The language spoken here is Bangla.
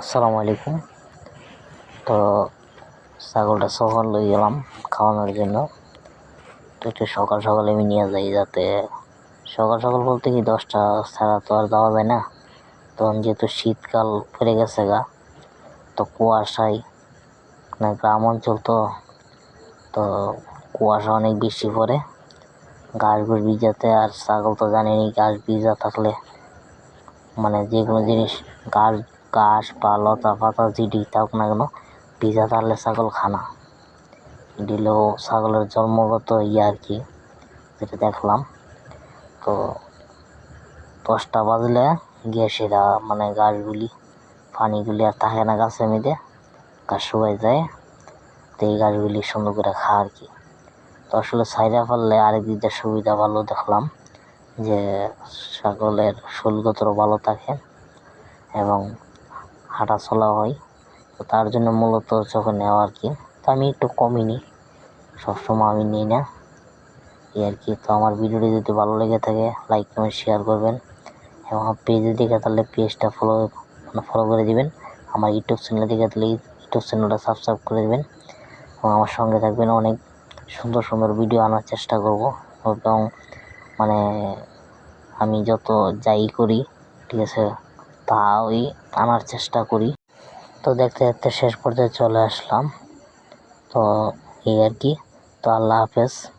আসসালামু আলাইকুম। তো ছাগলটা সকাল লই গেলাম খাওয়ানোর জন্য। তো একটু সকাল সকাল আমি নিয়ে যাই যাতে সকাল সকাল বলতে কি দশটা ছাড়া তো আর যাওয়া যায় না। তখন যেহেতু শীতকাল পড়ে গেছে গা, তো কুয়াশায় মানে গ্রাম অঞ্চল তো তো কুয়াশা অনেক বেশি পড়ে। ঘুষ ভিজাতে আর ছাগল তো জানেনই গাছ ভিজা থাকলে মানে যে কোনো জিনিস, ঘাস ঘাস বা লতা পাতা যেটি থাক না কেন ভিজা থাকলে ছাগল খানা। দিল ছাগলের জন্মগত ইয়ে আর কি, যেটা দেখলাম। তো দশটা বাজলে গিয়ে সেটা মানে গাছগুলি, পানিগুলি আর থাকে না গাছের মধ্যে, গাছ শুকাই যায়। তো এই গাছগুলি সুন্দর করে খা আর কি। তো আসলে ছাইরা ফেললে আরেক দিকটা সুবিধা ভালো দেখলাম, যে ছাগলের শরীরগতর ভালো থাকে এবং হাঁটা চলা হয়, তো তার জন্য মূলত চোখে নেওয়া আর কি, তো আমি একটু কমই নিই। সবসময় আমি নিই না। এই আর কি, তো আমার ভিডিওটি যদি ভালো লেগে থাকে, লাইক, কমেন্ট শেয়ার করবেন। এবং আমার পেজে দেখে তাহলে পেজটা ফলো মানে ফলো করে দিবেন। আমার ইউটিউব চ্যানেলে দেখে তাহলে ইউটিউব চ্যানেলটা সাবস্ক্রাইব করে দেবেন। এবং আমার সঙ্গে থাকবেন অনেক সুন্দর সুন্দর ভিডিও আনার চেষ্টা করব। এবং মানে আমি যত যাই করি, ঠিক আছে ওই আনার চেষ্টা করি। তো দেখতে দেখতে শেষ পর্যায়ে চলে আসলাম। তো এই আর কি। তো আল্লাহ হাফেজ।